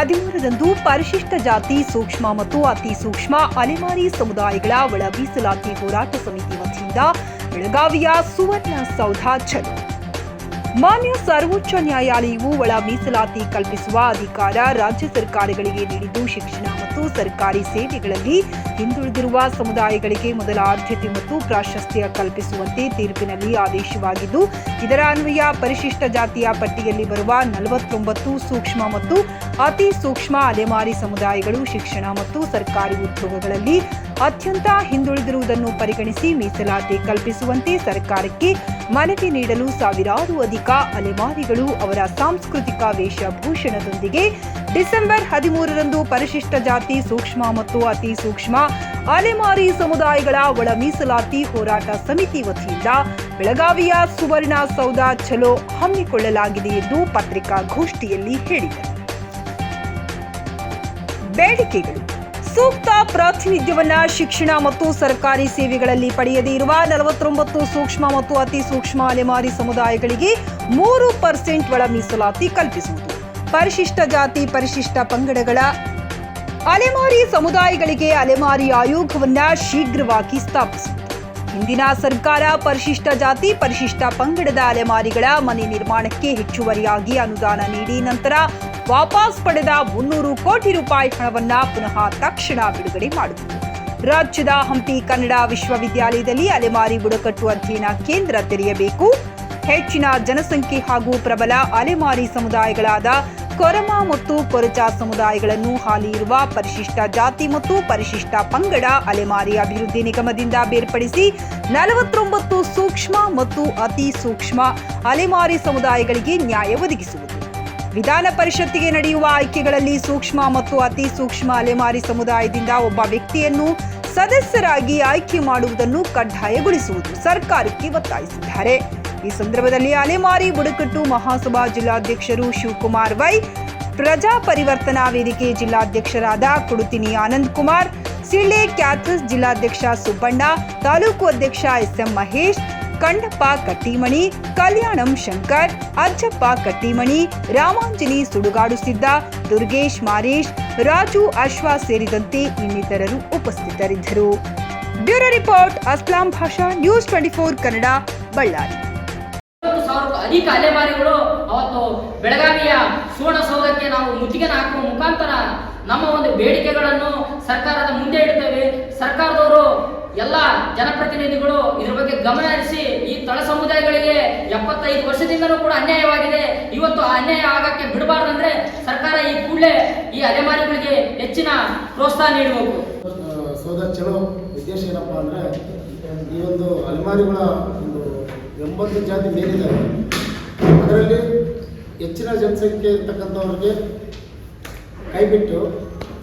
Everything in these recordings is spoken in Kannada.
ಹದಿಮೂರರಂದು ಪರಿಶಿಷ್ಟ ಜಾತಿ ಸೂಕ್ಷ್ಮ ಮತ್ತು ಅತಿ ಸೂಕ್ಷ್ಮ ಅಲೆಮಾರಿ ಸಮುದಾಯಗಳ ಒಳ ಮೀಸಲಾತಿ ಹೋರಾಟ ಸಮಿತಿ ವತಿಯಿಂದ ಬೆಳಗಾವಿಯ ಸುವರ್ಣ ಸೌಧ ಚಲೋ ಮಾನ್ಯ ಸರ್ವೋಚ್ಚ ನ್ಯಾಯಾಲಯವು ಒಳ ಮೀಸಲಾತಿ ಕಲ್ಪಿಸುವ ಅಧಿಕಾರ ರಾಜ್ಯ ಸರ್ಕಾರಗಳಿಗೆ ನೀಡಿದ್ದು ಶಿಕ್ಷಣ ಮತ್ತು ಸರ್ಕಾರಿ ಸೇವೆಗಳಲ್ಲಿ ಹಿಂದುಳಿದಿರುವ ಸಮುದಾಯಗಳಿಗೆ ಮೊದಲ ಆದ್ಯತೆ ಮತ್ತು ಪ್ರಾಶಸ್ತ್ಯ ಕಲ್ಪಿಸುವಂತೆ ತೀರ್ಪಿನಲ್ಲಿ ಆದೇಶವಾಗಿದ್ದು, ಇದರ ಅನ್ವಯ ಪರಿಶಿಷ್ಟ ಜಾತಿಯ ಪಟ್ಟಿಯಲ್ಲಿ ಬರುವ ನಲವತ್ತೊಂಬತ್ತು ಸೂಕ್ಷ್ಮ ಮತ್ತು ಅತಿ ಸೂಕ್ಷ್ಮ ಅಲೆಮಾರಿ ಸಮುದಾಯಗಳು ಶಿಕ್ಷಣ ಮತ್ತು ಸರ್ಕಾರಿ ಉದ್ಯೋಗಗಳಲ್ಲಿ ಅತ್ಯಂತ ಹಿಂದುಳಿದಿರುವುದನ್ನು ಪರಿಗಣಿಸಿ ಮೀಸಲಾತಿ ಕಲ್ಪಿಸುವಂತೆ ಸರ್ಕಾರಕ್ಕೆ ಮನವಿ ನೀಡಲು ಸಾವಿರಾರು ಅಧಿಕ ಅಲೆಮಾರಿಗಳು ಅವರ ಸಾಂಸ್ಕೃತಿಕ ವೇಷಭೂಷಣದೊಂದಿಗೆ ಡಿಸೆಂಬರ್ ಹದಿಮೂರರಂದು ಪರಿಶಿಷ್ಟ ಜಾತಿ ಸೂಕ್ಷ್ಮ ಮತ್ತು ಅತಿ ಸೂಕ್ಷ್ಮ ಅಲೆಮಾರಿ ಸಮುದಾಯಗಳ ಒಳ ಮೀಸಲಾತಿ ಹೋರಾಟ ಸಮಿತಿ ವತಿಯಿಂದ ಬೆಳಗಾವಿಯ ಸುವರ್ಣ ಸೌಧ ಚಲೋ ಹಮ್ಮಿಕೊಳ್ಳಲಾಗಿದೆ ಎಂದು ಪತ್ರಿಕಾಗೋಷ್ಠಿಯಲ್ಲಿ ಹೇಳಿದರು ಬೇಡಿಕೆಗಳು. ಸೂಕ್ತ ಪ್ರಾತಿನಿಧ್ಯವನ್ನು ಶಿಕ್ಷಣ ಮತ್ತು ಸರ್ಕಾರಿ ಸೇವೆಗಳಲ್ಲಿ ಪಡೆಯದೇ ಇರುವ ನಲವತ್ತೊಂಬತ್ತು ಸೂಕ್ಷ್ಮ ಮತ್ತು ಅತಿ ಸೂಕ್ಷ್ಮ ಅಲೆಮಾರಿ ಸಮುದಾಯಗಳಿಗೆ ಮೂರು ಪರ್ಸೆಂಟ್ ಒಳ ಮೀಸಲಾತಿ ಕಲ್ಪಿಸುವುದು. ಪರಿಶಿಷ್ಟ ಜಾತಿ, ಪರಿಶಿಷ್ಟ ಪಂಗಡಗಳ ಅಲೆಮಾರಿ ಸಮುದಾಯಗಳಿಗೆ ಅಲೆಮಾರಿ ಆಯೋಗವನ್ನ ಶೀಘ್ರವಾಗಿ ಸ್ಥಾಪಿಸುವುದು. ಹಿಂದಿನ ಸರ್ಕಾರ ಪರಿಶಿಷ್ಟ ಜಾತಿ, ಪರಿಶಿಷ್ಟ ಪಂಗಡದ ಅಲೆಮಾರಿಗಳ ಮನೆ ನಿರ್ಮಾಣಕ್ಕೆ ಹೆಚ್ಚುವರಿಯಾಗಿ ಅನುದಾನ ನೀಡಿ ನಂತರ ವಾಪಸ್ ಪಡೆದ ಮುನ್ನೂರು ಕೋಟಿ ರೂಪಾಯಿ ಹಣವನ್ನ ಪುನಃ ತಕ್ಷಣ ಬಿಡುಗಡೆ ಮಾಡುವುದು ರಾಜ್ಯದ ಹಂಪಿ ಕನ್ನಡ ವಿಶ್ವವಿದ್ಯಾಲಯದಲ್ಲಿ ಅಲೆಮಾರಿ ಬುಡಕಟ್ಟು ಅಧ್ಯಯನ ಕೇಂದ್ರ ತೆರೆಯಬೇಕು. ಹೆಚ್ಚಿನ ಜನಸಂಖ್ಯೆ ಹಾಗೂ ಪ್ರಬಲ ಅಲೆಮಾರಿ ಸಮುದಾಯಗಳಾದ ಕೊರಮ ಮತ್ತು ಕೊರಚ ಸಮುದಾಯಗಳನ್ನು ಹಾಲಿ ಇರುವ ಪರಿಶಿಷ್ಟ ಜಾತಿ ಮತ್ತು ಪರಿಶಿಷ್ಟ ಪಂಗಡ ಅಲೆಮಾರಿ ಅಭಿವೃದ್ಧಿ ನಿಗಮದಿಂದ ಬೇರ್ಪಡಿಸಿ ನಲವತ್ತೊಂಬತ್ತು ಸೂಕ್ಷ್ಮ ಮತ್ತು ಅತಿ ಸೂಕ್ಷ್ಮ ಅಲೆಮಾರಿ ಸಮುದಾಯಗಳಿಗೆ ನ್ಯಾಯ ಒದಗಿಸುವುದು. ವಿಧಾನ ಪರಿಷತ್ತಿಗೆ ನಡೆಯುವ ಆಯ್ಕೆಗಳಲ್ಲಿ ಸೂಕ್ಷ್ಮ ಮತ್ತು ಅತಿ ಸೂಕ್ಷ್ಮ ಅಲೆಮಾರಿ ಸಮುದಾಯದಿಂದ ಒಬ್ಬ ವ್ಯಕ್ತಿಯನ್ನು ಸದಸ್ಯರಾಗಿ ಆಯ್ಕೆ ಮಾಡುವುದನ್ನು ಕಡ್ಡಾಯಗೊಳಿಸುವುದು ಸರ್ಕಾರಕ್ಕೆ ಒತ್ತಾಯಿಸಿದ್ದಾರೆ. ಈ ಸಂದರ್ಭದಲ್ಲಿ ಅಲೆಮಾರಿ, ಬುಡಕಟ್ಟು ಮಹಾಸಭಾ ಜಿಲ್ಲಾಧ್ಯಕ್ಷರು ಶಿವಕುಮಾರ್ ವೈ, ಪ್ರಜಾ ಪರಿವರ್ತನಾ ವೇದಿಕೆ ಜಿಲ್ಲಾಧ್ಯಕ್ಷರಾದ ಕುಡುತಿನಿ ಆನಂದ್ ಕುಮಾರ್, ಸಿಳ್ಳೆ ಕ್ಯಾಥಸ್ ಜಿಲ್ಲಾಧ್ಯಕ್ಷ ಸುಬ್ಬಣ್ಣ, ತಾಲೂಕು ಅಧ್ಯಕ್ಷ ಎಸ್ಎಂ ಮಹೇಶ್ ಕಂಡಪ್ಪ ಕಟ್ಟಿಮಣಿ ಕಲ್ಯಾಣಂ ಶಂಕರ್, ಅಜ್ಜಪ್ಪ ಕಟ್ಟಿಮಣಿ ರಾಮಾಂಜಲಿ ಸುಡುಗಾಡಿಸಿದ್ದ ದುರ್ಗೇಶ್ ಮಾರೇಶ್, ರಾಜು ಅಶ್ವಾ ಸೇರಿದಂತೆ ಇನ್ನಿತರರು ಉಪಸ್ಥಿತರಿದ್ದರು. Bureau report, Aslam Basha news twenty four Kannada, Ballari. ಅಧಿಕ ಅಲೆಮಾರಿಗಳು ಅವತ್ತು ಬೆಳಗಾವಿಯ ಸುವರ್ಣಸೌಧಕ್ಕೆ ನಾವು ಮುತ್ತಿಗೆನ ಹಾಕುವ ಮುಖಾಂತರ ನಮ್ಮ ಒಂದು ಬೇಡಿಕೆಗಳನ್ನು ಸರ್ಕಾರದ ಜನಪ್ರತಿನಿಧಿಗಳು ಇದ್ರ ಬಗ್ಗೆ ಗಮನ ಹರಿಸಿ ಈ ತಳ ಸಮುದಾಯಗಳಿಗೆ ಎಪ್ಪತ್ತೈದು ವರ್ಷದಿಂದಲೂ ಕೂಡ ಅನ್ಯಾಯವಾಗಿದೆ. ಇವತ್ತು ಆ ಅನ್ಯಾಯ ಆಗಕ್ಕೆ ಬಿಡಬಾರ್ದಂದ್ರೆ ಸರ್ಕಾರ ಈ ಕೂಡಲೇ ಈ ಅಲೆಮಾರಿಗಳಿಗೆ ಹೆಚ್ಚಿನ ಪ್ರೋತ್ಸಾಹ ನೀಡಬೇಕು. ಸೋದರ, ಚಲೋ ಉದ್ದೇಶ ಏನಪ್ಪ ಅಂದ್ರೆ ಈ ಒಂದು ಅಲೆಮಾರಿಗಳ ಒಂದು ಎಂಬತ್ತು ಜಾತಿ ಮೇಲಿದ್ದಾವೆ ಅದರಲ್ಲಿ ಹೆಚ್ಚಿನ ಜನಸಂಖ್ಯೆ ಇರ್ತಕ್ಕಂಥವ್ರಿಗೆ ಕೈಬಿಟ್ಟು,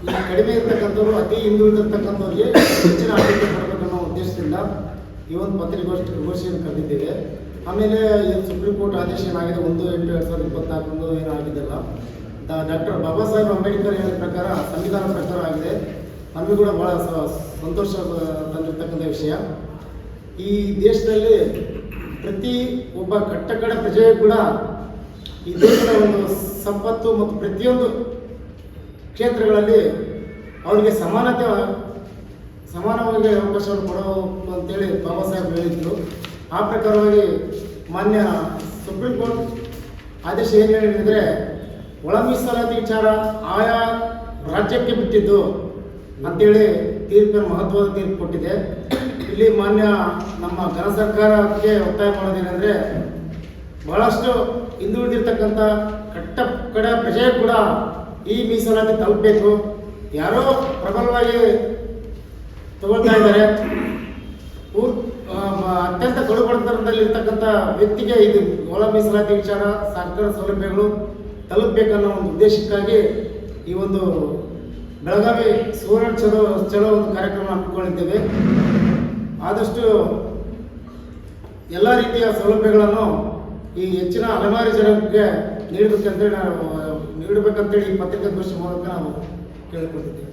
ಈ ಕಡಿಮೆ ಇರ್ತಕ್ಕಂಥವ್ರು, ಅತಿ ಹಿಂದುಳಿದಿರ್ತಕ್ಕಂಥವ್ರಿಗೆ ಹೆಚ್ಚಿನ ಆದ್ಯತೆ ಉದ್ದೇಶದಿಂದ ಈ ಒಂದು ಪತ್ರಿಕಾಗೋಷ್ಠಿ ಗೋಷ್ಠಿಯನ್ನು ಕರೆದಿದ್ದೇವೆ. ಆಮೇಲೆ ಏನು ಸುಪ್ರೀಂ ಕೋರ್ಟ್ ಆದೇಶ ಏನಾಗಿದೆ? ಒಂದು ಎಂಟು ಎರಡು ಸಾವಿರದ ಇಪ್ಪತ್ನಾಲ್ಕರಂದು ಏನು ಡಾಕ್ಟರ್ ಬಾಬಾ ಸಾಹೇಬ್ ಅಂಬೇಡ್ಕರ್ ಹೇಳಿದ ಪ್ರಕಾರ ಸಂವಿಧಾನ ಪ್ರಕಾರ ಆಗಿದೆ. ನಮಗೂ ಕೂಡ ಭಾಳ ಸಂತೋಷ ತಂದಿರ್ತಕ್ಕಂಥ ವಿಷಯ. ಈ ದೇಶದಲ್ಲಿ ಪ್ರತಿ ಒಬ್ಬ ಕಟ್ಟಕಡ ಪ್ರಜೆಯು ಕೂಡ ಈ ದೇಶದ ಒಂದು ಸಂಪತ್ತು ಮತ್ತು ಪ್ರತಿಯೊಂದು ಕ್ಷೇತ್ರಗಳಲ್ಲಿ ಅವರಿಗೆ ಸಮಾನತೆ ಸಮಾನವಾಗಿ ಅವಕಾಶವನ್ನು ಕೊಡಬೇಕು ಅಂತೇಳಿ ಬಾಬಾ ಸಾಹೇಬ್ ಹೇಳಿದ್ರು. ಆ ಪ್ರಕಾರವಾಗಿ ಮಾನ್ಯ ಸುಪ್ರೀಂ ಕೋರ್ಟ್ ಆದೇಶ ಏನು ಹೇಳಿದ್ರೆ ಒಳ ಮೀಸಲಾತಿ ವಿಚಾರ ಆಯಾ ರಾಜ್ಯಕ್ಕೆ ಬಿಟ್ಟಿದ್ದು ಅಂತೇಳಿ ತೀರ್ಪಿನ ಮಹತ್ವದ ತೀರ್ಪು ಕೊಟ್ಟಿದೆ. ಇಲ್ಲಿ ಮಾನ್ಯ ನಮ್ಮ ಘನ ಸರ್ಕಾರಕ್ಕೆ ಒತ್ತಾಯ ಮಾಡೋದೇನೆಂದರೆ ಬಹಳಷ್ಟು ಹಿಂದುಳಿದಿರ್ತಕ್ಕಂಥ ಕಟ್ಟ ಕಡೆ ಪ್ರಜೆ ಕೂಡ ಈ ಮೀಸಲಾತಿ ತಲುಪಬೇಕು. ಯಾರೋ ಪ್ರಬಲವಾಗಿ ತಗೊಳ್ತಾ ಇದ್ದಾರೆ. ಅತ್ಯಂತ ಕಡು ಬಡತನದಲ್ಲಿ ಇರ್ತಕ್ಕಂಥ ವ್ಯಕ್ತಿಗೆ ಇದು ಒಳ ಮೀಸಲಾತಿ ವಿಚಾರ, ಸರ್ಕಾರ ಸೌಲಭ್ಯಗಳು ತಲುಪಬೇಕನ್ನೋ ಒಂದು ಉದ್ದೇಶಕ್ಕಾಗಿ ಈ ಒಂದು ಬೆಳಗಾವಿ ಸುವರ್ಣ ಚಲೋ ಚಲೋ ಒಂದು ಕಾರ್ಯಕ್ರಮ ಹಮ್ಮಿಕೊಂಡಿದ್ದೇವೆ. ಆದಷ್ಟು ಎಲ್ಲ ರೀತಿಯ ಸೌಲಭ್ಯಗಳನ್ನು ಈ ಹೆಚ್ಚಿನ ಅಲೆಮಾರಿ ಜನರಿಗೆ ನೀಡಬೇಕಂತೇಳಿ ನಾವು, ನೀಡಬೇಕಂತೇಳಿ ಈ ಪತ್ರಿಕಾಗೋಷ್ಠಿ ಮೂಲಕ ನಾವು ಕೇಳಿಕೊಂಡಿದ್ದೇವೆ.